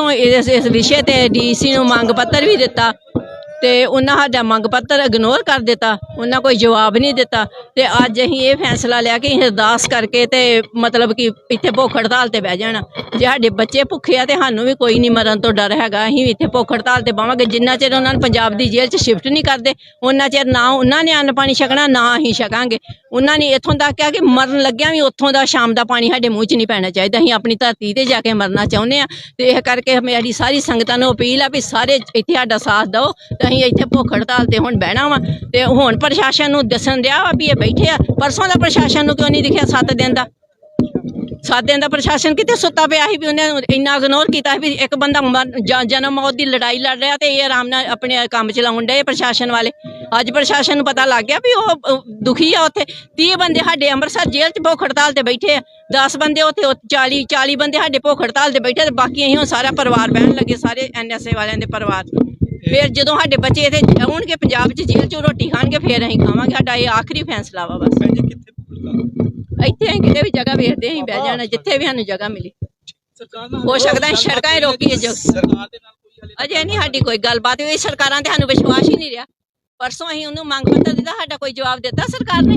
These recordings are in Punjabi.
ਪਰਸੋਂ ਇਸ ਇਸ ਵਿਸ਼ੇ ਤੇ ਡੀਸੀ ਨੂੰ ਮੰਗ ਪੱਤਰ ਵੀ ਦਿੱਤਾ। ਤੇ ਉਹਨਾਂ ਸਾਡਾ ਮੰਗ ਪੱਤਰ ਇਗਨੋਰ ਕਰ ਦਿੱਤਾ, ਉਹਨਾਂ ਕੋਈ ਜਵਾਬ ਨਹੀਂ ਦਿੱਤਾ ਤੇ ਅੱਜ ਅਸੀਂ ਇਹ ਫੈਸਲਾ ਲਿਆ ਕਿ ਅਰਦਾਸ ਕਰਕੇ ਤੇ ਮਤਲਬ ਕਿ ਇੱਥੇ ਭੁੱਖ ਹੜਤਾਲ ਤੇ ਬਹਿ ਜਾਣਾ। ਜੇ ਸਾਡੇ ਬੱਚੇ ਭੁੱਖੇ ਆ ਤੇ ਸਾਨੂੰ ਵੀ ਕੋਈ ਨਹੀਂ ਮਰਨ ਤੋਂ ਡਰ ਹੈਗਾ, ਅਸੀਂ ਇੱਥੇ ਭੁੱਖ ਹੜਤਾਲ ਤੇ ਬਾਵਾਂਗੇ ਜਿੰਨਾ ਚਿਰ ਉਹਨਾਂ ਨੂੰ ਪੰਜਾਬ ਦੀ ਜੇਲ੍ਹ 'ਚ ਸ਼ਿਫਟ ਨਹੀਂ ਕਰਦੇ, ਉਹਨਾਂ ਚਿਰ ਨਾ ਉਹਨਾਂ ਨੇ ਅੰਨ ਪਾਣੀ ਛਕਣਾ, ਨਾ ਅਸੀਂ ਛਕਾਂਗੇ। ਉਹਨਾਂ ਨੇ ਇੱਥੋਂ ਤੱਕ ਕਿਹਾ ਕਿ ਮਰਨ ਲੱਗਿਆ ਵੀ ਉੱਥੋਂ ਦਾ ਸ਼ਾਮ ਦਾ ਪਾਣੀ ਸਾਡੇ ਮੂੰਹ 'ਚ ਨਹੀਂ ਪੈਣਾ ਚਾਹੀਦਾ। ਅਸੀਂ ਆਪਣੀ ਧਰਤੀ ਤੇ ਜਾ ਕੇ ਮਰਨਾ ਚਾਹੁੰਦੇ ਆ ਤੇ ਇਹ ਕਰਕੇ ਮੇਰੀ ਸਾਰੀ ਸੰਗਤਾਂ ਨੂੰ ਅਪੀਲ ਆ ਵੀ ਸਾਰੇ ਇੱਥੇ ਸਾਡਾ ਸਾਥ ਦਿਓ ਅਸੀਂ ਇੱਥੇ ਭੁੱਖ ਹੜਤਾਲ ਤੇ ਹੁਣ ਬਹਿਣਾ ਵਾ ਤੇ ਹੁਣ ਪ੍ਰਸ਼ਾਸਨ ਨੂੰ ਦੱਸਣ ਦਿਆ ਵਾ ਵੀ ਇਹ ਬੈਠੇ ਆ। ਪਰਸੋਂ ਦਾ ਪ੍ਰਸ਼ਾਸਨ ਨੂੰ ਕਿਉਂ ਨਹੀਂ ਦਿਖਿਆ 7 ਦਿਨ ਦਾ? ਸੱਤ ਦਿਨ ਦਾ ਪ੍ਰਸ਼ਾਸਨ ਕਿਤੇ ਸੁੱਤਾ ਪਿਆ ਸੀ ਵੀ ਉਹਨੇ ਇੰਨਾ ਇਗਨੋਰ ਕੀਤਾ ਸੀ ਵੀ ਇੱਕ ਬੰਦਾ ਜਨਮ ਮੌਤ ਦੀ ਲੜਾਈ ਲੜ ਰਿਹਾ ਤੇ ਇਹ ਆਰਾਮ ਨਾਲ ਆਪਣੇ ਕੰਮ ਚਲਾਉਣ ਡਏ ਪ੍ਰਸ਼ਾਸਨ ਵਾਲੇ। ਅੱਜ ਪ੍ਰਸ਼ਾਸਨ ਨੂੰ ਪਤਾ ਲੱਗ ਗਿਆ ਵੀ ਉਹ ਦੁਖੀ ਆ ਉੱਥੇ। 30 ਬੰਦੇ ਸਾਡੇ ਅੰਮ੍ਰਿਤਸਰ ਜੇਲ੍ਹ 'ਚ ਭੁੱਖ ਹੜਤਾਲ ਤੇ ਬੈਠੇ ਆ। 10 ਬੰਦੇ ਉੱਥੇ ਉਹ 40 40 ਬੰਦੇ ਸਾਡੇ ਭੁੱਖ ਹੜਤਾਲ ਤੇ ਬੈਠੇ ਤੇ ਬਾਕੀ ਅਸੀਂ ਹੁਣ ਸਾਰਾ ਪਰਿਵਾਰ ਬਹਿਣ ਲੱਗੇ, ਸਾਰੇ ਐਨਐਸਏ ਵਾਲਿਆਂ ਦੇ ਪਰਿਵਾਰ। ਫਿਰ ਜਦੋਂ ਸਾਡੇ ਬੱਚੇ ਇੱਥੇ ਆਉਣਗੇ ਪੰਜਾਬ 'ਚ ਜੇਲ੍ਹ 'ਚੋਂ ਰੋਟੀ ਖਾਣਗੇ ਫਿਰ ਅਸੀਂ ਖਾਵਾਂਗੇ। ਸਾਡਾ ਇਹ ਆਖਰੀ ਫੈਸਲਾ ਵਾ ਬਸ। ਭੈਣ ਜੀ ਕਿੱਥੇ ਭੁੱਖ ਇੱਥੇ ਅਸੀਂ ਕਿਤੇ ਵੀ ਜਗ੍ਹਾ ਵੇਖਦੇ ਅਸੀਂ ਬਹਿ ਜਾਣਾ ਜਿੱਥੇ ਵੀ ਸਾਨੂੰ ਜਗ੍ਹਾ ਮਿਲੀ। ਸਰਕਾਰ ਨਾਲ ਹੋ ਸਕਦਾ ਹੈ ਸੜਕਾਂ ਹੀ ਰੋਕੀਏ ਜੋ। ਸਰਕਾਰ ਦੇ ਨਾਲ ਕੋਈ ਹਲੇ ਅਜੇ ਨਹੀਂ ਸਾਡੀ ਕੋਈ ਗੱਲਬਾਤ ਹੋਈ ਸਰਕਾਰਾਂ ਤੇ ਸਾਨੂੰ ਵਿਸ਼ਵਾਸ ਹੀ ਨਹੀਂ ਰਿਹਾ। ਪਰਸੋਂ ਅਸੀਂ ਉਹਨੂੰ ਮੰਗ ਪੱਤਰ ਦਿੱਤਾ ਸਾਡਾ ਕੋਈ ਜਵਾਬ ਦਿੱਤਾ ਸਰਕਾਰ ਨੇ।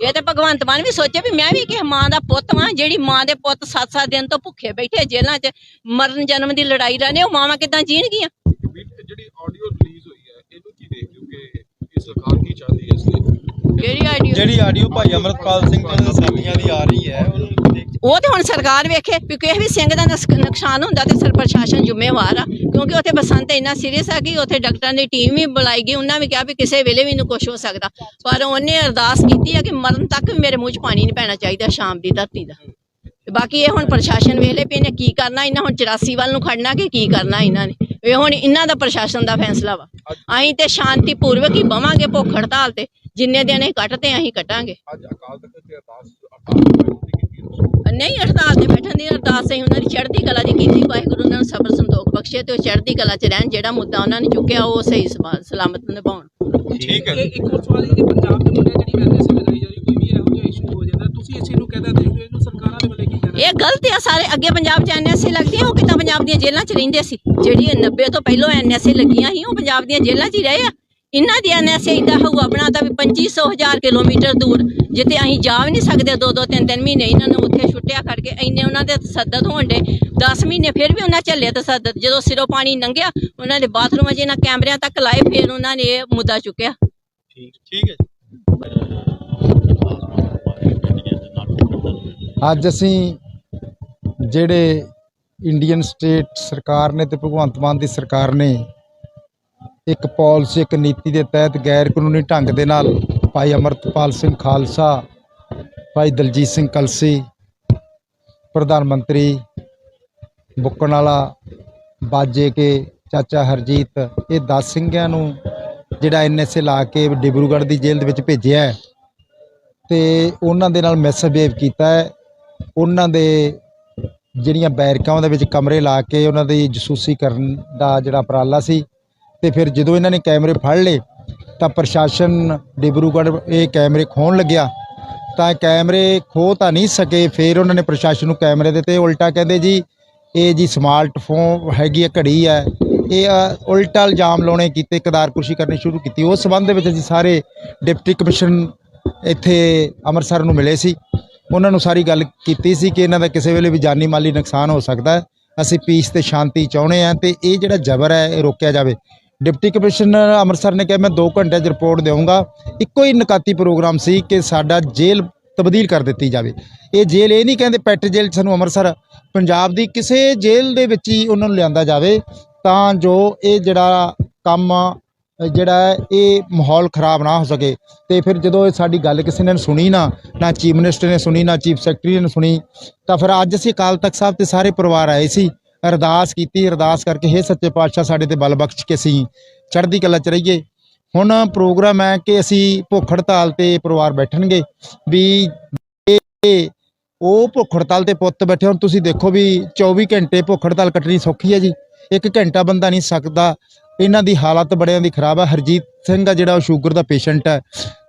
ਇਹ ਤੇ ਭਗਵੰਤ ਮਾਨ ਵੀ ਸੋਚੇ ਵੀ ਮੈਂ ਵੀ ਕਿਸੇ ਮਾਂ ਦਾ ਪੁੱਤ ਵਾਂ ਜਿਹੜੀ ਮਾਂ ਦੇ ਪੁੱਤ 7-7 ਦਿਨ ਤੋਂ ਭੁੱਖੇ ਬੈਠੇ ਜੇਲ੍ਹਾਂ 'ਚ ਮਰਨ ਜਨਮ ਦੀ ਲੜਾਈ ਰਹਨੇ ਉਹ ਮਾਵਾਂ ਕਿਦਾਂ ਜੀਣਗੀਆਂ? ਜਿਹੜੀ ਆਡੀਓ ਰਿਲੀਜ਼ ਹੋਈ ਹੈ ਇਹਨੂੰ ਕੀ ਦੇਖਦੇ ਹੋ ਕਿ ਇਹ ਸਰਕਾਰ ਕੀ ਚਾਹਦੀ ਹੈ ਇਸ ਲਈ? ਜਿਹੜੀ ਆਡੀਓ ਜਿਹੜੀ ਆਡੀਓ ਭਾਈ ਅਮਰਤਪਾਲ ਸਿੰਘ ਦੇ ਸਾਥੀਆਂ ਦੀ ਆ ਰਹੀ ਹੈ ਉਹਨੂੰ ਦੇਖ ਉਹ ਤੇ ਹੁਣ ਸਰਕਾਰ ਵੇਖੇ ਵੀ ਕਿਸੇ ਵੀ ਸਿੰਘ ਦਾ ਨੁਕਸਾਨ ਹੁੰਦਾ ਤੇ ਸਰ ਪ੍ਰਸ਼ਾਸਨ ਜ਼ਿੰਮੇਵਾਰ ਆ, ਕਿਉਂਕਿ ਉੱਥੇ ਬਸੰਤ ਇੰਨਾ ਸੀਰੀਅਸ ਆ ਕਿ ਉੱਥੇ ਡਾਕਟਰਾਂ ਦੀ ਟੀਮ ਵੀ ਬੁਲਾਈ ਗਈ, ਉਹਨਾਂ ਵੀ ਕਿਹਾ ਵੀ ਕਿਸੇ ਵੇਲੇ ਵੀ ਇਹਨੂੰ ਕੁਝ ਹੋ ਸਕਦਾ। ਪਰ ਉਹਨੇ ਅਰਦਾਸ ਕੀਤੀ ਆ ਕਿ ਮਰਨ ਤੱਕ ਮੇਰੇ ਮੂੰਹ 'ਚ ਪਾਣੀ ਨਹੀਂ ਪੈਣਾ ਚਾਹੀਦਾ ਸ਼ਾਮ ਦੀ ਧਰਤੀ ਦਾ। ਤੇ ਬਾਕੀ ਇਹ ਹੁਣ ਪ੍ਰਸ਼ਾਸਨ ਵੇਲੇ ਵੀ ਇਹਨੇ ਕੀ ਕਰਨਾ, ਇਹਨਾਂ ਹੁਣ 84 ਵੱਲ ਨੂੰ ਖੜਨਾ ਕਿ ਕੀ ਕਰਨਾ ਇਹਨਾਂ ਨੇ? ਇਹ ਹੁਣ ਇਹਨਾਂ ਦਾ ਪ੍ਰਸ਼ਾਸਨ ਦਾ ਫੈਸਲਾ ਵਾ। ਅਸੀਂ ਤੇ ਸ਼ਾਂਤੀ ਪੂਰਵਕ ਹੀ ਬਵਾਂਗੇ ਭੁੱਖ ਹੜਤਾਲ ਤੇ, ਜਿੰਨੇ ਦਿਨ ਇਹ ਕੱਟਦੇ ਅਸੀਂ ਕਟਾਂਗੇ। ਅੱਜ ਅਕਾਲ ਤਖਤ ਤੇ ਅਰਦਾਸ ਅਕਾਲ ਤਖਤ ਕੀਤੀ ਨਹੀਂ ਹੜਤਾਲ ਤੇ ਬੈਠਣ ਦੀ ਅਰਦਾਸ ਅਸੀਂ ਉਹਨਾਂ ਦੀ ਚੜ੍ਹਦੀ ਕਲਾ ਦੀ ਕੀਤੀ ਵਾਹਿਗੁਰੂ ਉਹਨਾਂ ਨੂੰ ਸਬਰ ਸੰਤੋਖ ਬਖਸ਼ੇ ਤੇ ਉਹ ਚੜ੍ਹਦੀ ਕਲਾ 'ਚ ਰਹਿਣ ਜਿਹੜਾ ਮੁੱਦਾ ਉਹਨਾਂ ਨੇ ਚੁੱਕਿਆ ਉਹ ਸਹੀ ਸਬਾ- ਸਲਾਮਤ ਨਿਭਾਉਣ। ਠੀਕ ਹੈ ਇਹ ਇੱਕ ਹੋਰ ਸਵਾਲ ਇਹ ਕਿ ਪੰਜਾਬ ਦੇ ਮੁੰਡੇ ਜਿਹੜੀ ਐਨਐਸਏ ਲਗਾਈ ਜਾ ਰਹੀ ਕੋਈ ਵੀ ਇਹੋ ਜਿਹਾ ਇਸ਼ੂ ਹੋ ਜਾਂਦਾ ਤੁਸੀਂ ਇਸ ਨੂੰ ਕਹਿੰਦਾ ਦੇਖਦੇ ਹੋ ਇਹਨੂੰ ਸਰਕਾਰਾਂ ਦੇ ਵੱਲੇ ਕੀ ਕਹਿਣਾ ਇਹ ਗਲਤ ਆ ਸਾਰੇ ਅੱਗੇ ਪੰਜਾਬ 'ਚ ਐਨਐਸਏ ਲੱਗਦੀਆਂ ਉਹ ਕਿੱਦਾਂ ਪੰਜਾਬ ਦੀਆਂ ਜੇਲ੍ਹਾਂ 'ਚ ਰਹਿੰਦੇ ਸੀ? ਜਿਹੜੀ ਇਹ 90 ਤੋਂ ਪਹਿਲਾਂ ਐਨਐਸਏ ਲੱਗੀਆਂ ਸੀ ਉਹ ਪੰਜਾਬ ਦੀਆਂ ਜੇਲ੍ਹਾਂ 'ਚ ਹੀ ਰਹੇ ਆ। ਇਹਨਾਂ ਦੀ ਐਨਐਸਏ ਇਦਾਂ ਹਊਆ ਬਣਾਤਾ ਵੀ 2500 ਹਜ਼ਾਰ ਕਿਲੋਮੀਟਰ ਦੂਰ ਜਿੱਥੇ ਅਸੀਂ ਜਾ ਵੀ ਨਹੀਂ ਸਕਦੇ ਦੋ ਦੋ ਤਿੰਨ ਤਿੰਨ ਮਹੀਨੇ ਇਹਨਾਂ ਨੂੰ ਉੱਥੇ ਛੁੱਟਿਆ ਖੜ ਕੇ ਇੰਨੇ ਉਹਨਾਂ ਦੇ ਤਸੱਦਦ ਹੋਣ ਦੇ 10 ਮਹੀਨੇ ਫਿਰ ਵੀ ਉਹਨਾਂ ਝੱਲੇ ਤਸੱਦਦ ਜਦੋਂ ਸਿਰੋਂ ਪਾਣੀ ਲੰਘਿਆ ਉਹਨਾਂ ਦੇ ਬਾਥਰੂਮਾਂ 'ਚ ਇਹਨਾਂ ਕੈਮਰਿਆਂ ਤੱਕ ਲਾਏ ਫਿਰ ਉਹਨਾਂ ਨੇ ਇਹ ਮੁੱਦਾ ਚੁੱਕਿਆ। ਠੀਕ ਹੈ ਅੱਜ ਅਸੀਂ ਜਿਹੜੇ ਇੰਡੀਅਨ ਸਟੇਟ ਸਰਕਾਰ ਨੇ ਤੇ ਭਗਵੰਤ ਮਾਨ ਦੀ ਸਰਕਾਰ ਨੇ ਇੱਕ ਪਾਲਿਸੀ, ਇੱਕ ਨੀਤੀ ਦੇ ਤਹਿਤ ਗੈਰ ਕਾਨੂੰਨੀ ਢੰਗ ਦੇ ਨਾਲ ਭਾਈ ਅਮਰਤਪਾਲ ਸਿੰਘ ਖਾਲਸਾ, ਭਾਈ ਦਲਜੀਤ ਸਿੰਘ ਕਲਸੀ, ਪ੍ਰਧਾਨ ਮੰਤਰੀ ਬੁੱਕਣ ਵਾਲਾ, ਬਾਜੇ ਕੇ ਚਾਚਾ ਹਰਜੀਤ, ਇਹ 10 ਸਿੰਘਾਂ ਨੂੰ ਜਿਹੜਾ ਐਨਐਸਏ ਲਾ ਕੇ ਡਿਬਰੂਗੜ੍ਹ ਦੀ ਜੇਲ੍ਹ ਦੇ ਵਿੱਚ ਭੇਜਿਆ ਹੈ। ਤੇ ਉਹਨਾਂ ਦੇ ਨਾਲ ਮਿਸਬਿਹੇਵ ਕੀਤਾ ਹੈ। ਉਹਨਾਂ ਦੇ ਜਿਹੜੀਆਂ ਬੈਰਕਾਂ ਉਹਦੇ ਵਿੱਚ ਕਮਰੇ ਲਾ ਕੇ ਉਹਨਾਂ ਦੀ ਜਸੂਸੀ ਕਰਨ ਦਾ ਜਿਹੜਾ ਉਪਰਾਲਾ ਸੀ ਤੇ ਫਿਰ ਜਦੋਂ ਇਹਨਾਂ ਨੇ ਕੈਮਰੇ ਫੜ ਲਏ, ਤਾਂ ਪ੍ਰਸ਼ਾਸਨ ਡਿਬਰੂਗੜ੍ਹ ਇਹ ਕੈਮਰੇ ਖੋਣ ਲੱਗਿਆ। ਤਾਂ ਕੈਮਰੇ ਖੋ ਤਾਂ ਨਹੀਂ ਸਕੇ, ਫਿਰ ਉਹਨਾਂ ਨੇ ਪ੍ਰਸ਼ਾਸਨ ਨੂੰ ਕੈਮਰੇ ਦਿੱਤੇ। ਉਲਟਾ ਕਹਿੰਦੇ ਜੀ, ਇਹ ਜੀ ਸਮਾਰਟਫੋਨ ਹੈਗੀ ਹੈ ਘੜੀ ਹੈ ਇਹ ਉਲਟਾ ਇਲਜ਼ਾਮ ਲਾਉਣੇ ਕੀਤੇ ਕਦਾਰਕੁਰਸ਼ੀ ਕਰਨੀ ਸ਼ੁਰੂ ਕੀਤੀ। ਉਸ ਸਬੰਧ ਦੇ ਵਿੱਚ ਅਸੀਂ ਸਾਰੇ ਡਿਪਟੀ ਕਮਿਸ਼ਨ ਇੱਥੇ ਅੰਮ੍ਰਿਤਸਰ ਨੂੰ ਮਿਲੇ ਸੀ। ਉਹਨਾਂ ਨੂੰ ਸਾਰੀ ਗੱਲ ਕੀਤੀ ਸੀ ਕਿ ਇਹਨਾਂ ਦਾ ਕਿਸੇ ਵੇਲੇ ਵੀ ਜਾਨੀ ਮਾਲੀ ਨੁਕਸਾਨ ਹੋ ਸਕਦਾ ਹੈ। ਅਸੀਂ ਪੀਸ ਤੇ ਸ਼ਾਂਤੀ ਚਾਹੁੰਦੇ ਹਾਂ ਤੇ ਇਹ ਜਿਹੜਾ ਜ਼ਬਰ ਹੈ, ਇਹ ਰੋਕਿਆ ਜਾਵੇ। ਡਿਪਟੀ ਕਮਿਸ਼ਨਰ ਅੰਮ੍ਰਿਤਸਰ ਨੇ ਕਿਹਾ, ਮੈਂ 2 ਘੰਟਿਆਂ 'ਚ ਰਿਪੋਰਟ ਦੇਵਾਂਗਾ। ਇੱਕੋ ਹੀ ਨਕਾਤੀ ਪ੍ਰੋਗਰਾਮ ਸੀ ਕਿ ਸਾਡਾ ਜੇਲ੍ਹ ਤਬਦੀਲ ਕਰ ਦਿੱਤੀ ਜਾਵੇ। ਇਹ ਜੇਲ੍ਹ ਇਹ ਨਹੀਂ ਕਹਿੰਦੇ ਪੈਟ ਜੇਲ੍ਹ 'ਚ ਸਾਨੂੰ ਅੰਮ੍ਰਿਤਸਰ, ਪੰਜਾਬ ਦੀ ਕਿਸੇ ਜੇਲ੍ਹ ਦੇ ਵਿੱਚ ਹੀ ਉਹਨਾਂ ਨੂੰ ਲਿਆਂਦਾ ਜਾਵੇ, ਤਾਂ ਜੋ ਇਹ ਜਿਹੜਾ ਕੰਮ, ਜਿਹੜਾ ਇਹ ਮਾਹੌਲ ਖਰਾਬ ਨਾ ਹੋ ਸਕੇ। ਤੇ ਫਿਰ ਜਦੋਂ ਇਹ ਸਾਡੀ ਗੱਲ ਕਿਸੇ ਨੇ ਸੁਣੀ ਨਾ ਨਾ ਚੀਫ ਮਿਨਿਸਟਰ ਨੇ ਸੁਣੀ, ਨਾ ਚੀਫ ਸੈਕਟਰੀ ਨੇ ਸੁਣੀ, ਤਾਂ ਫਿਰ ਅੱਜ ਅਸੀਂ ਅਕਾਲ ਤਖਤ ਸਾਹਿਬ ਤੇ ਸਾਰੇ ਪਰਿਵਾਰ ਆਏ ਸੀ। ਅਰਦਾਸ ਕੀਤੀ, ਅਰਦਾਸ ਕਰਕੇ ਹੇ ਸੱਚੇ ਪਾਤਸ਼ਾਹ, ਸਾਡੇ ਤੇ ਬਲ ਬਖਸ਼ ਕੇ ਅਸੀਂ ਚੜ੍ਹਦੀ ਕਲਾ ਚ ਰਹੀਏ। ਹੁਣ ਪ੍ਰੋਗਰਾਮ ਹੈ ਕਿ ਅਸੀਂ ਭੁੱਖ ਹੜਤਾਲ ਤੇ ਪਰਿਵਾਰ ਬੈਠਣਗੇ ਵੀ ਉਹ ਭੁੱਖ ਹੜਤਾਲ ਤੇ ਪੁੱਤ ਬੈਠੇ ਹੁਣ, ਤੁਸੀਂ ਦੇਖੋ ਵੀ 24 ਘੰਟੇ ਭੁੱਖ ਹੜਤਾਲ ਕੱਟਣੀ ਸੌਖੀ ਹੈ ਜੀ। ਇੱਕ ਘੰਟਾ ਬੰਦਾ ਨਹੀਂ ਸਕਦਾ। ਇਹਨਾਂ ਦੀ ਹਾਲਤ ਬੜਿਆਂ ਦੀ ਖਰਾਬ ਹੈ। ਹਰਜੀਤ ਸਿੰਘ ਆ ਜਿਹੜਾ ਉਹ ਸ਼ੂਗਰ ਦਾ ਪੇਸ਼ੈਂਟ ਹੈ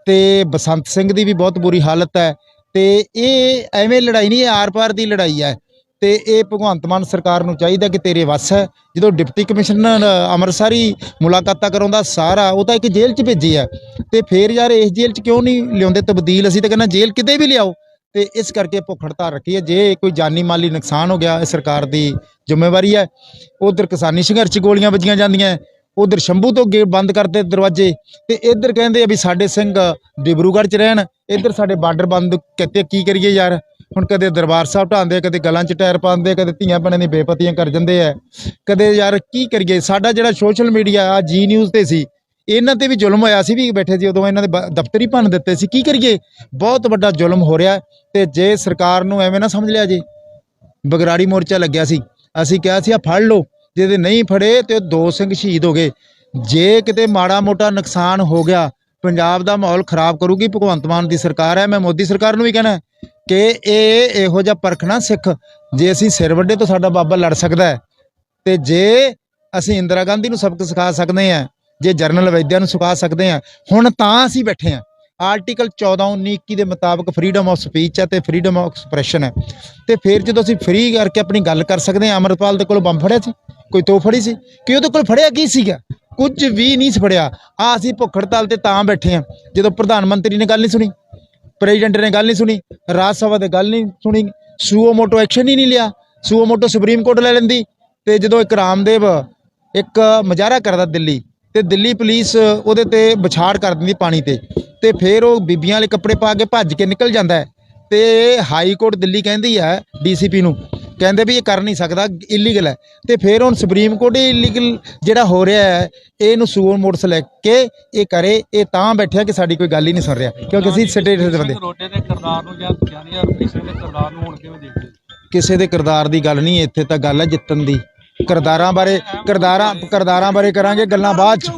ਤੇ ਬਸੰਤ ਸਿੰਘ ਦੀ ਵੀ ਬਹੁਤ ਬੁਰੀ ਹਾਲਤ ਹੈ ਤੇ ਇਹ ਐਵੇਂ ਲੜਾਈ ਨਹੀਂ, ਇਹ ਆਰ-ਪਾਰ ਦੀ ਲੜਾਈ ਹੈ। ਤੇ ਇਹ ਭਗਵੰਤ ਮਾਨ ਸਰਕਾਰ ਨੂੰ ਚਾਹੀਦਾ ਕਿ ਤੇਰੇ ਵੱਸ ਹੈ। ਜਦੋਂ ਡਿਪਟੀ ਕਮਿਸ਼ਨਰ ਅੰਮ੍ਰਿਤਸਰੀ ਮੁਲਾਕਾਤਾਂ ਕਰਾਉਂਦਾ ਸਾਰਾ, ਉਹ ਤਾਂ ਇੱਕ ਜੇਲ੍ਹ 'ਚ ਭੇਜੀ ਆ ਤੇ ਫੇਰ ਯਾਰ ਇਸ ਜੇਲ੍ਹ 'ਚ ਕਿਉਂ ਨਹੀਂ ਲਿਆਉਂਦੇ? ਤਬਦੀਲ ਅਸੀਂ ਤਾਂ ਕਹਿੰਦਾ ਜੇਲ੍ਹ ਕਿਤੇ ਵੀ ਲਿਆਓ। ਤੇ ਇਸ ਕਰਕੇ ਭੁੱਖ ਹੜਤਾਲ ਰੱਖੀ ਹੈ। ਜੇ ਕੋਈ ਜਾਨੀ ਮਾਲੀ ਨੁਕਸਾਨ ਹੋ ਗਿਆ, ਇਹ ਸਰਕਾਰ ਦੀ ਜ਼ਿੰਮੇਵਾਰੀ ਹੈ। ਉਧਰ ਕਿਸਾਨੀ ਸੰਘਰਸ਼ ਗੋਲੀਆਂ ਵੱਜੀਆਂ ਜਾਂਦੀਆਂ ਉਧਰ ਸ਼ੰਭੂ ਤੋਂ ਗੇਟ ਬੰਦ ਕਰਤੇ ਦਰਵਾਜ਼ੇ। ਤੇ ਇੱਧਰ ਕਹਿੰਦੇ ਆ ਵੀ ਸਾਡੇ ਸਿੰਘ ਡਿਬਰੂਗੜ੍ਹ 'ਚ ਰਹਿਣ। ਇੱਧਰ ਸਾਡੇ ਬਾਰਡਰ ਬੰਦ ਕਿਤੇ, ਕੀ ਕਰੀਏ ਯਾਰ? ਹੁਣ ਕਦੇ ਦਰਬਾਰ ਸਾਹਿਬ ਢਾਉਂਦੇ ਕਦੇ ਗਲਾਂ 'ਚ ਟਾਇਰ ਪਾਉਂਦੇ ਕਦੇ ਧੀਆਂ ਭੈਣਾਂ ਦੀ ਬੇਪਤੀਆਂ ਕਰ ਜਾਂਦੇ ਆ। ਕਦੇ ਯਾਰ ਕੀ ਕਰੀਏ? ਸਾਡਾ ਜਿਹੜਾ ਸੋਸ਼ਲ ਮੀਡੀਆ ਆ ਜੀ ਨਿਊਜ਼ ਤੇ ਸੀ, ਇਹਨਾਂ ਤੇ ਵੀ ਜ਼ੁਲਮ ਹੋਇਆ ਸੀ ਵੀ ਬੈਠੇ ਸੀ, ਉਦੋਂ ਇਹਨਾਂ ਦੇ ਬ- ਦਫ਼ਤਰ ਹੀ ਭੰਨ ਦਿੱਤੇ ਸੀ। ਕੀ ਕਰੀਏ? ਬਹੁਤ ਵੱਡਾ ਜ਼ੁਲਮ ਹੋ ਰਿਹਾ ਤੇ ਜੇ ਸਰਕਾਰ ਨੂੰ ਐਵੇਂ ਨਾ ਸਮਝ ਲਿਆ ਜੇ, ਬਗਰਾੜੀ ਮੋਰਚਾ ਲੱਗਿਆ ਸੀ। ਅਸੀਂ ਕਿਹਾ ਸੀ, ਆ ਫੜ ਲਓ ਜਿਹਦੇ ਨਹੀਂ ਫੜੇ ਤੇ ਉਹ ਦੋ ਸਿੰਘ ਸ਼ਹੀਦ ਹੋ ਗਏ। ਜੇ ਕਿਤੇ ਮਾੜਾ ਮੋਟਾ ਨੁਕਸਾਨ ਹੋ ਗਿਆ ਪੰਜਾਬ ਦਾ ਮਾਹੌਲ ਖਰਾਬ ਕਰੂਗੀ, ਭਗਵੰਤ ਮਾਨ ਦੀ ਸਰਕਾਰ ਹੈ, ਮੈਂ ਮੋਦੀ ਸਰਕਾਰ ਨੂੰ ਵੀ ਕਹਿਣਾ ਕਿ ਇਹ ਇਹੋ ਜਿਹਾ ਪਰਖਣਾ ਸਿੱਖ, ਜੇ ਅਸੀਂ ਸਿਰ ਵੱਡੇ ਤੋਂ ਸਾਡਾ ਬਾਬਾ ਲੜ ਸਕਦਾ ਹੈ, ਤੇ ਜੇ ਅਸੀਂ ਇੰਦਰਾ ਗਾਂਧੀ ਨੂੰ ਸਬਕ ਸਿਖਾ ਸਕਦੇ ਆ ਜੇ ਜਰਨਲ ਵੈਦਿਆ ਨੂੰ ਸਿਖਾ ਸਕਦੇ ਆ ਹੁਣ ਤਾਂ ਅਸੀਂ ਬੈਠੇ ਆ ਆਰਟੀਕਲ 14 19 21 ਦੇ ਮੁਤਾਬਕ ਫਰੀडम ਆਫ ਸਪੀਚ ਹੈ ਤੇ ਫਰੀडम ਆਫ ਐਕਸਪ੍ਰੈਸ਼ਨ ਹੈ। ਤੇ ਫਿਰ ਜਦੋਂ ਅਸੀਂ ਫਰੀ ਕਰਕੇ ਆਪਣੀ ਗੱਲ ਕਰ ਸਕਦੇ ਆ ਅਮਰਪਾਲ ਦੇ ਕੋਲ ਬੰਬ ਫੜਿਆ ਸੀ, ਕੋਈ ਤੋਹ ਫੜੀ ਸੀ, ਕਿ ਉਹਦੇ ਕੋਲ ਫੜਿਆ ਕੀ ਸੀਗਾ? ਕੁਝ ਵੀ ਨਹੀਂ ਸੀ ਫੜਿਆ ਆ ਅਸੀਂ ਭੁੱਖੜਤਾਲ ਤੇ ਤਾਂ ਬੈਠੇ ਹਾਂ ਜਦੋਂ ਪ੍ਰਧਾਨ ਮੰਤਰੀ ਨੇ ਗੱਲ ਨਹੀਂ ਸੁਣੀ, ਪ੍ਰੈਜ਼ੀਡੈਂਟ ਨੇ ਗੱਲ ਨਹੀਂ ਸੁਣੀ, ਰਾਜ ਸਭਾ ਤੇ ਗੱਲ ਨਹੀਂ ਸੁਣੀ, ਸੂਓ ਮੋਟੋ ਐਕਸ਼ਨ ਹੀ ਨਹੀਂ ਲਿਆ। ਸੂਓ ਮੋਟੋ ਸੁਪਰੀਮ ਕੋਰਟ ਲੈ ਲੈਂਦੀ ਤੇ ਜਦੋਂ ਇੱਕ ਰਾਮਦੇਵ ਇੱਕ ਮੁਜ਼ਾਹਰਾ ਕਰਦਾ ਦਿੱਲੀ ਤੇ ਦਿੱਲੀ ਪੁਲਿਸ ਉਹਦੇ ਤੇ ਵਿਛਾੜ ਕਰ ਦਿੰਦੀ ਪਾਣੀ ਤੇ ਤੇ ਫਿਰ ਉਹ ਬੀਬੀਆਂ ਵਾਲੇ ਕੱਪੜੇ ਪਾ ਕੇ ਭੱਜ ਕੇ ਨਿਕਲ ਜਾਂਦਾ ਹੈ ਤੇ ਹਾਈ ਕੋਰਟ ਦਿੱਲੀ ਕਹਿੰਦੀ ਹੈ ਡੀਸੀਪੀ ਨੂੰ ਕਹਿੰਦੇ ਵੀ ਇਹ ਕਰ ਨਹੀਂ ਸਕਦਾ ਇਲੀਗਲ ਹੈ। ਤੇ ਫਿਰ ਹੁਣ ਸੁਪਰੀਮ ਕੋਰਟ ਹੀ ਇਲੀਗਲ ਜਿਹੜਾ ਹੋ ਰਿਹਾ ਹੈ ਇਹਨੂੰ ਸੂਓ ਮੋਟਸ ਲੈ ਕੇ ਇਹ ਕਰੇ ਇਹ ਤਾਂ ਬੈਠਿਆ ਕਿ ਸਾਡੀ ਕੋਈ ਗੱਲ ਹੀ ਨਹੀਂ ਸੁਣ ਰਿਹਾ ਕਿਉਂਕਿ ਅਸੀਂ ਸਟੇਟ ਦੇ ਬੰਦੇ। ਰੋਡੇ ਦੇ ਕਿਰਦਾਰ ਨੂੰ ਜਾਂ ਗਿਆਨੀ ਹਰ ਕਿਸੇ ਦੇ ਕਿਰਦਾਰ ਨੂੰ ਹੁਣ ਕਿਵੇਂ ਦੇਖਦੇ ਹੋ? ਕਿਸੇ ਦੇ ਕਿਰਦਾਰ ਦੀ ਗੱਲ ਨਹੀਂ ਇੱਥੇ ਤਾਂ ਗੱਲ ਹੈ ਜਿੱਤਣ ਦੀ। ਕਿਰਦਾਰਾਂ ਬਾਰੇ ਕਿਰਦਾਰਾਂ ਕਿਰਦਾਰਾਂ ਬਾਰੇ ਕਰਾਂਗੇ ਗੱਲਾਂ ਬਾਅਦ ਚ।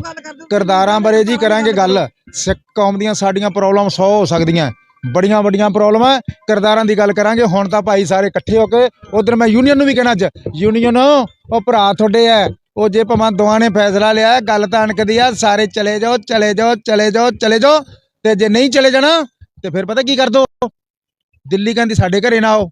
ਕਿਰਦਾਰਾਂ ਬਾਰੇ ਜੀ ਕਰਾਂਗੇ ਗੱਲ। ਸਿੱਖ ਕੌਮ ਦੀਆਂ ਸਾਡੀਆਂ ਪ੍ਰੋਬਲਮ 100 ਹੋ ਸਕਦੀਆਂ। ਬੜੀਆਂ ਵੱਡੀਆਂ ਪ੍ਰੋਬਲਮਾਂ ਕਿਰਦਾਰਾਂ ਦੀ ਗੱਲ ਕਰਾਂਗੇ। ਹੁਣ ਤਾਂ ਭਾਈ ਸਾਰੇ ਇਕੱਠੇ ਹੋ ਕੇ ਉਧਰ ਮੈਂ ਯੂਨੀਅਨ ਨੂੰ ਵੀ ਕਹਿਣਾ ਅੱਜ। ਯੂਨੀਅਨ ਉਹ ਭਰਾ ਤੁਹਾਡੇ ਐ ਉਹ ਜੇ ਭਵਾਂ ਦੋਵਾਂ ਨੇ ਫੈਸਲਾ ਲਿਆ, ਗੱਲ ਤਾਂ ਅਣਕਦੀ ਆ। ਸਾਰੇ ਚਲੇ ਜਾਓ ਚਲੇ ਜਾਓ ਚਲੇ ਜਾਓ ਚਲੇ ਜਾਓ। ਤੇ ਜੇ ਨਹੀਂ ਚਲੇ ਜਾਣਾ, ਤੇ ਫਿਰ ਪਤਾ ਕੀ ਕਰ ਦੋ। ਦਿੱਲੀ ਕਹਿੰਦੀ ਸਾਡੇ ਘਰੇ ਨਾ ਆਓ।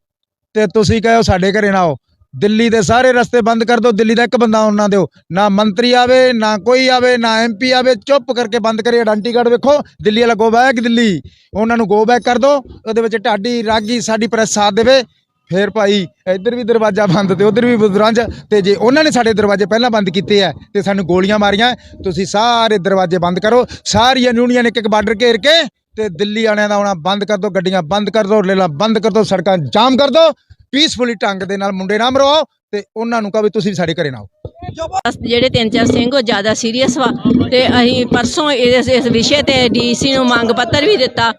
ਤੇ ਤੁਸੀਂ ਕਹੋ ਸਾਡੇ ਘਰੇ ਨਾ ਆਓ। ਦਿੱਲੀ ਦੇ ਸਾਰੇ ਰਸਤੇ ਬੰਦ ਕਰ ਦਿਓ, ਦਿੱਲੀ ਦਾ ਇੱਕ ਬੰਦਾ ਉਹਨਾਂ ਦਿਓ। ਨਾ ਮੰਤਰੀ ਆਵੇ, ਨਾ ਕੋਈ ਆਵੇ, ਨਾ ਐਮਪੀ ਆਵੇ, ਚੁੱਪ ਕਰਕੇ ਬੰਦ ਕਰੇ ਆਇਡੈਂਟੀ ਵੇਖੋ। ਦਿੱਲੀ ਵਾਲਾ ਗੋ ਬੈਕ ਦਿੱਲੀ। ਉਹਨਾਂ ਨੂੰ ਗੋ ਬੈਕ ਕਰ ਦਿਓ। ਉਹਦੇ ਵਿੱਚ ਢਾਡੀ ਰਾਗੀ ਸਾਡੀ ਪ੍ਰੈਸ ਸਾਥ ਦੇਵੇ। ਫੇਰ ਭਾਈ, ਇੱਧਰ ਵੀ ਦਰਵਾਜ਼ਾ ਬੰਦ ਤੇ ਉਧਰ ਵੀ ਬੁਦਰੰਜ ਤੇ ਜੇ ਉਹਨਾਂ ਨੇ ਸਾਡੇ ਦਰਵਾਜ਼ੇ ਪਹਿਲਾਂ ਬੰਦ ਕੀਤੇ ਆ ਤੇ ਸਾਨੂੰ ਗੋਲੀਆਂ ਮਾਰੀਆਂ, ਤੁਸੀਂ ਸਾਰੇ ਦਰਵਾਜ਼ੇ ਬੰਦ ਕਰੋ। ਸਾਰੀਆਂ ਯੂਨੀਅਨ ਇੱਕ ਇੱਕ ਬਾਰਡਰ ਘੇਰ ਕੇ ਤੇ ਦਿੱਲੀ ਵਾਲਿਆਂ ਦਾ ਆਉਣਾ ਬੰਦ ਕਰ ਦਿਓ, ਗੱਡੀਆਂ ਬੰਦ ਕਰ ਦਿਓ, ਰੇਲਾਂ ਬੰਦ ਕਰ ਦਿਓ, ਸੜਕਾਂ ਜਾਮ ਕਰ ਦਿਓ। ਪੀਸਫੁਲੀ ਢੰਗ ਦੇ ਨਾਲ ਮੁੰਡੇ ਨਾ ਮਰਵਾਓ ਤੇ ਉਹਨਾਂ ਨੂੰ ਕਹੋ ਵੀ ਤੁਸੀਂ ਵੀ ਸਾਡੇ ਘਰੇ ਨਾ ਆਓ। ਜਿਹੜੇ ਤਿੰਨ ਚਾਰ ਸਿੰਘ ਉਹ ਜ਼ਿਆਦਾ ਸੀਰੀਅਸ ਵਾ ਤੇ ਅਸੀਂ ਪਰਸੋਂ ਇਸ ਇਸ ਵਿਸ਼ੇ ਤੇ ਡੀਸੀ ਨੂੰ ਮੰਗ ਪੱਤਰ ਵੀ ਦਿੱਤਾ।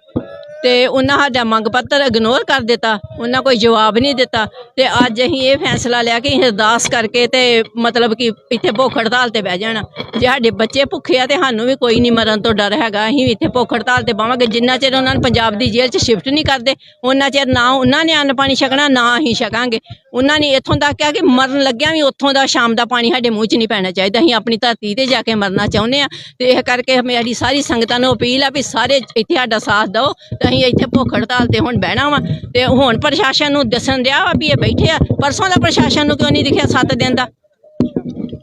ਤੇ ਉਹਨਾਂ ਸਾਡਾ ਮੰਗ ਪੱਤਰ ਇਗਨੋਰ ਕਰ ਦਿੱਤਾ, ਉਹਨਾਂ ਕੋਈ ਜਵਾਬ ਨਹੀਂ ਦਿੱਤਾ ਤੇ ਅੱਜ ਅਸੀਂ ਇਹ ਫੈਸਲਾ ਲਿਆ ਕਿ ਅਰਦਾਸ ਕਰਕੇ ਤੇ ਮਤਲਬ ਕਿ ਇੱਥੇ ਭੁੱਖ ਹੜਤਾਲ ਤੇ ਬਹਿ ਜਾਣਾ। ਜੇ ਸਾਡੇ ਬੱਚੇ ਭੁੱਖੇ ਆ ਤੇ ਸਾਨੂੰ ਵੀ ਕੋਈ ਨਹੀਂ ਮਰਨ ਤੋਂ ਡਰ ਹੈਗਾ, ਅਸੀਂ ਇੱਥੇ ਭੁੱਖ ਹੜਤਾਲ ਤੇ ਬਾਵਾਂਗੇ ਜਿੰਨਾ ਚਿਰ ਉਹਨਾਂ ਨੂੰ ਪੰਜਾਬ ਦੀ ਜੇਲ੍ਹ 'ਚ ਸ਼ਿਫਟ ਨਹੀਂ ਕਰਦੇ, ਉਹਨਾਂ ਚਿਰ ਨਾ ਉਹਨਾਂ ਨੇ ਅੰਨ ਪਾਣੀ ਛਕਣਾ, ਨਾ ਅਸੀਂ ਛਕਾਂਗੇ। ਉਹਨਾਂ ਨੇ ਇੱਥੋਂ ਤੱਕ ਕਿਹਾ ਕਿ ਮਰਨ ਲੱਗਿਆ ਵੀ ਉੱਥੋਂ ਦਾ ਸ਼ਾਮ ਦਾ ਪਾਣੀ ਸਾਡੇ ਮੂੰਹ 'ਚ ਨਹੀਂ ਪੈਣਾ ਚਾਹੀਦਾ। ਅਸੀਂ ਆਪਣੀ ਧਰਤੀ ਤੇ ਜਾ ਕੇ ਮਰਨਾ ਚਾਹੁੰਦੇ ਆ ਤੇ ਇਹ ਕਰਕੇ ਮੇਰੀ ਸਾਰੀ ਸੰਗਤਾਂ ਨੂੰ ਅਪੀਲ ਆ ਵੀ ਸਾਰੇ ਇੱਥੇ ਸਾਡਾ ਸਾਥ ਦਿਓ ਤੇ ਅਸੀਂ ਇੱਥੇ ਭੁੱਖ ਹੜਤਾਲ ਤੇ ਹੁਣ ਬਹਿਣਾ ਵਾ ਤੇ ਹੁਣ ਪ੍ਰਸ਼ਾਸਨ ਨੂੰ ਦੱਸਣ ਦਿਆ ਵਾ ਵੀ ਇਹ ਬੈਠੇ ਆ। ਪਰਸੋਂ ਦਾ ਪ੍ਰਸ਼ਾਸਨ ਨੂੰ ਕਿਉਂ ਨਹੀਂ ਦਿਖਿਆ 7 ਦਿਨ ਦਾ?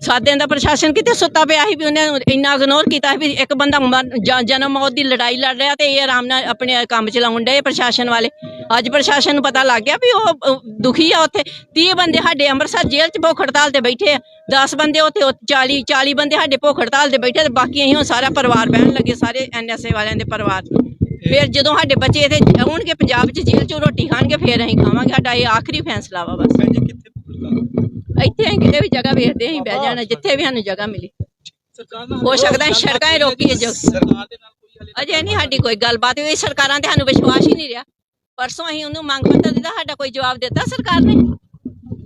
ਸੱਤ ਦਿਨ ਦਾ ਪ੍ਰਸ਼ਾਸਨ ਕਿਤੇ ਸੁੱਤਾ ਪਿਆ ਸੀ ਵੀ ਉਹਨੇ ਇੰਨਾ ਇਗਨੋਰ ਕੀਤਾ ਸੀ ਵੀ ਇੱਕ ਬੰਦਾ ਜਨਮ ਮੌਤ ਦੀ ਲੜਾਈ ਲੜ ਰਿਹਾ ਤੇ ਇਹ ਆਰਾਮ ਨਾਲ ਆਪਣੇ ਕੰਮ ਚਲਾਉਣ ਡਏ ਪ੍ਰਸ਼ਾਸਨ ਵਾਲੇ। ਅੱਜ ਪ੍ਰਸ਼ਾਸਨ ਨੂੰ ਪਤਾ ਲੱਗ ਗਿਆ ਵੀ ਉਹ ਦੁਖੀ ਆ ਉੱਥੇ। 30 ਬੰਦੇ ਸਾਡੇ ਅੰਮ੍ਰਿਤਸਰ ਜੇਲ੍ਹ 'ਚ ਭੁੱਖ ਹੜਤਾਲ ਤੇ ਬੈਠੇ ਆ। 10 ਬੰਦੇ ਉੱਥੇ ਉਹ 40 40 ਬੰਦੇ ਸਾਡੇ ਭੁੱਖ ਹੜਤਾਲ ਤੇ ਬੈਠੇ ਤੇ ਬਾਕੀ ਅਸੀਂ ਹੁਣ ਸਾਰਾ ਪਰਿਵਾਰ ਬਹਿਣ ਲੱਗੇ ਸਾਰੇ ਐਨਐਸਏ ਵਾਲਿਆਂ ਦੇ ਪਰਿਵਾਰ। ਫਿਰ ਜਦੋਂ ਸਾਡੇ ਬੱਚੇ ਇੱਥੇ ਆਉਣਗੇ ਪੰਜਾਬ 'ਚ ਜੇਲ੍ਹ 'ਚ ਰੋਟੀ ਖਾਣਗੇ ਫਿਰ ਅਸੀਂ ਖਾਵਾਂਗੇ। ਸਾਡਾ ਇਹ ਆਖਰੀ ਫੈਸਲਾ ਵਾ ਬਸ। ਇੱਥੇ ਅਸੀਂ ਕਿਤੇ ਵੀ ਜਗ੍ਹਾ ਵੇਖਦੇ ਅਸੀਂ ਬਹਿ ਜਾਣਾ ਜਿੱਥੇ ਵੀ ਸਾਨੂੰ ਜਗ੍ਹਾ ਮਿਲੀ। ਹੋ ਸਕਦਾ ਹੈ ਸੜਕਾਂ ਹੀ ਰੋਕੀਏ ਜੋ। ਸਰਕਾਰ ਦੇ ਨਾਲ ਕੋਈ ਹਲੇ ਅਜੇ ਨਹੀਂ ਸਾਡੀ ਕੋਈ ਗੱਲਬਾਤ ਹੋਈ ਸਰਕਾਰਾਂ ਤੇ ਸਾਨੂੰ ਵਿਸ਼ਵਾਸ ਹੀ ਨਹੀਂ ਰਿਹਾ। ਪਰਸੋਂ ਅਸੀਂ ਉਹਨੂੰ ਮੰਗ ਪੱਤਰ ਦਿੱਤਾ ਸਾਡਾ ਕੋਈ ਜਵਾਬ ਦਿੱਤਾ ਸਰਕਾਰ ਨੇ।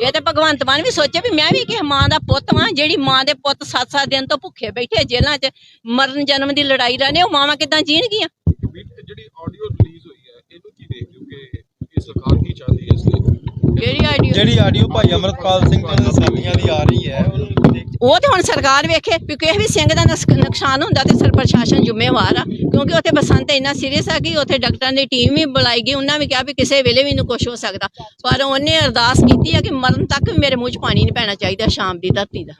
ਇਹ ਤੇ ਭਗਵੰਤ ਮਾਨ ਵੀ ਸੋਚੇ ਵੀ ਮੈਂ ਵੀ ਕਿਸੇ ਮਾਂ ਦਾ ਪੁੱਤ ਵਾਂ ਜਿਹੜੀ ਮਾਂ ਦੇ ਪੁੱਤ 7-7 ਦਿਨ ਤੋਂ ਭੁੱਖੇ ਬੈਠੇ ਜੇਲ੍ਹਾਂ 'ਚ ਮਰਨ ਜਨਮ ਦੀ ਲੜਾਈ ਰਹਨੇ ਉਹ ਮਾਵਾਂ ਕਿਦਾਂ ਜੀਣਗੀਆਂ? ਜਿਹੜੀ ਆਡੀਓ ਰਿਲੀਜ਼ ਹੋਈ ਹੈ ਇਹਨੂੰ ਕੀ ਦੇਖਦੇ ਹੋ ਕਿ ਇਹ ਸਰਕਾਰ ਕੀ ਚਾਹੁੰਦੀ ਹੈ ਇਸ ਲਈ? ਜਿਹੜੀ ਆਡੀਓ ਜਿਹੜੀ ਆਡੀਓ ਭਾਈ ਅਮਰਤਪਾਲ ਸਿੰਘ ਦੇ ਸਾਥੀਆਂ ਦੀ ਆ ਰਹੀ ਹੈ ਉਹਨੂੰ ਦੇਖ ਉਹ ਤੇ ਹੁਣ ਸਰਕਾਰ ਵੇਖੇ ਵੀ ਕਿਸੇ ਵੀ ਸਿੰਘ ਦਾ ਨੁਕਸ- ਨੁਕਸਾਨ ਹੁੰਦਾ ਤੇ ਸਰ ਪ੍ਰਸ਼ਾਸਨ ਜ਼ਿੰਮੇਵਾਰ ਆ। ਕਿਉਂਕਿ ਉੱਥੇ ਬਸੰਤ ਇੰਨਾ ਸੀਰੀਅਸ ਆ ਕਿ ਉੱਥੇ ਡਾਕਟਰਾਂ ਦੀ ਟੀਮ ਵੀ ਬੁਲਾਈ ਗਈ, ਉਹਨਾਂ ਵੀ ਕਿਹਾ ਵੀ ਕਿਸੇ ਵੇਲੇ ਵੀ ਇਹਨੂੰ ਕੁਝ ਹੋ ਸਕਦਾ। ਪਰ ਉਹਨੇ ਅਰਦਾਸ ਕੀਤੀ ਆ ਕਿ ਮਰਨ ਤੱਕ ਮੇਰੇ ਮੂੰਹ 'ਚ ਪਾਣੀ ਨਹੀਂ ਪੈਣਾ ਚਾਹੀਦਾ ਸ਼ਾਮ ਦੀ ਧਰਤੀ ਦਾ।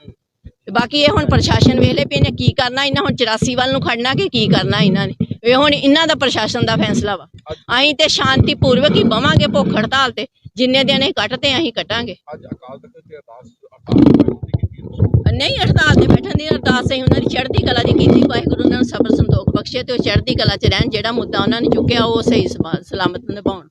ਤੇ ਬਾਕੀ ਇਹ ਹੁਣ ਪ੍ਰਸ਼ਾਸਨ ਵੇਲੇ ਵੀ ਇਹਨੇ ਕੀ ਕਰਨਾ ਇਹਨਾਂ, ਹੁਣ 84 ਵੱਲ ਨੂੰ ਖੜਨਾ ਕਿ ਕੀ ਕਰਨਾ ਇਹਨਾਂ ਨੇ? ਇਹ ਹੁਣ ਇਹਨਾਂ ਦਾ ਪ੍ਰਸ਼ਾਸਨ ਦਾ ਫੈਸਲਾ ਵਾ। ਅਸੀਂ ਤੇ ਸ਼ਾਂਤੀ ਪੂਰਵਕ ਹੀ ਬਵਾਂਗੇ ਭੁੱਖ ਹੜਤਾਲ ਤੇ, ਜਿੰਨੇ ਦਿਨ ਇਹ ਕੱਟਦੇ ਅਸੀਂ ਕਟਾਂਗੇ। ਅੱਜ ਅਕਾਲ ਤਖਤ ਦੇ ਅਰਦਾਸ ਨਹੀਂ ਹੜਤਾਲ ਤੇ ਬੈਠਣ ਦੀ ਅਰਦਾਸ ਅਸੀਂ ਉਹਨਾਂ ਦੀ ਚੜ੍ਹਦੀ ਕਲਾ ਦੀ ਕੀਤੀ ਵਾਹਿਗੁਰੂ ਉਹਨਾਂ ਨੂੰ ਸਬਰ ਸੰਤੋਖ ਬਖਸ਼ੇ ਤੇ ਉਹ ਚੜ੍ਹਦੀ ਕਲਾ 'ਚ ਰਹਿਣ ਜਿਹੜਾ ਮੁੱਦਾ ਉਹਨਾਂ ਨੇ ਚੁੱਕਿਆ ਉਹ ਸਹੀ ਸਲਾਮਤ ਨਿਭਾਉਣ।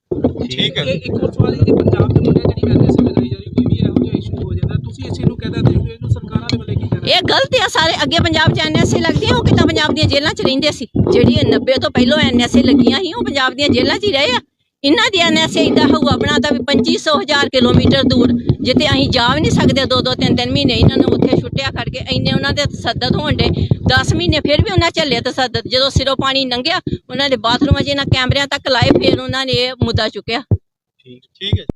ਠੀਕ ਹੈ। ਇਹ ਇੱਕ ਹੋਰ ਸਵਾਲ ਇਹ ਕਿ ਪੰਜਾਬ ਦੇ ਮੁੰਡੇ ਜਿਹੜੀ ਮੈਸੇਜ ਲਗਾਈ ਜਾ ਰਹੀ ਕੋਈ ਵੀ ਇਹੋ ਜਿਹਾ ਇਸ਼ੂ ਹੋ ਜਾਂਦਾ ਤੁਸੀਂ ਇਸ ਚੀਜ਼ ਨੂੰ ਕਹਿੰਦਾ ਦੇਖਦੇ ਹੋ ਇਹਨੂੰ ਸਰਕਾਰਾਂ ਦੇ ਵੱਲੇ ਕੀ ਕਹਿਣਾ? ਇਹ ਗਲਤ ਆ ਸਾਰੇ ਅੱਗੇ ਪੰਜਾਬ 'ਚ ਐਨਐਸਏ ਲੱਗਦੀਆਂ ਉਹ ਕਿੱਦਾਂ ਪੰਜਾਬ ਦੀਆਂ ਜੇਲ੍ਹਾਂ 'ਚ ਰਹਿੰਦੇ ਸੀ? ਜਿਹੜੀ ਇਹ 90 ਤੋਂ ਪਹਿਲਾਂ ਐਨਐਸਏ ਲੱਗੀਆਂ ਸੀ ਉਹ ਪੰਜਾਬ ਦੀਆਂ ਜੇਲ੍ਹਾਂ 'ਚ ਹੀ ਰਹੇ ਆ। ਇਹਨਾਂ ਦੀ ਐਨਐਸਏ ਇਦਾਂ ਹਊਆ ਬਣਾਤਾ ਵੀ 2500 ਕਿਲੋਮੀਟਰ ਦੂਰ, ਜਿੱਥੇ ਅਸੀਂ ਜਾ ਵੀ ਨਹੀਂ ਸਕਦੇ ਦੋ ਦੋ ਤਿੰਨ ਤਿੰਨ ਮਹੀਨੇ ਇਹਨਾਂ ਨੂੰ ਉੱਥੇ ਛੁੱਟਿਆ ਖੜ ਕੇ ਇੰਨੇ ਉਹਨਾਂ ਦੇ ਤਸੱਦਦ ਹੋਣ ਦੇ 10 ਮਹੀਨੇ ਫਿਰ ਵੀ ਉਹਨਾਂ ਝੱਲੇ ਤਸੱਦਦ ਜਦੋਂ ਸਿਰੋਂ ਪਾਣੀ ਲੰਘਿਆ, ਉਹਨਾਂ ਦੇ ਬਾਥਰੂਮਾਂ 'ਚ ਇਹਨਾਂ ਕੈਮਰਿਆਂ ਤੱਕ ਲਾਏ, ਫਿਰ ਉਹਨਾਂ ਨੇ ਇਹ ਮੁੱਦਾ ਚੁੱਕਿਆ। ਠੀਕ ਹੈ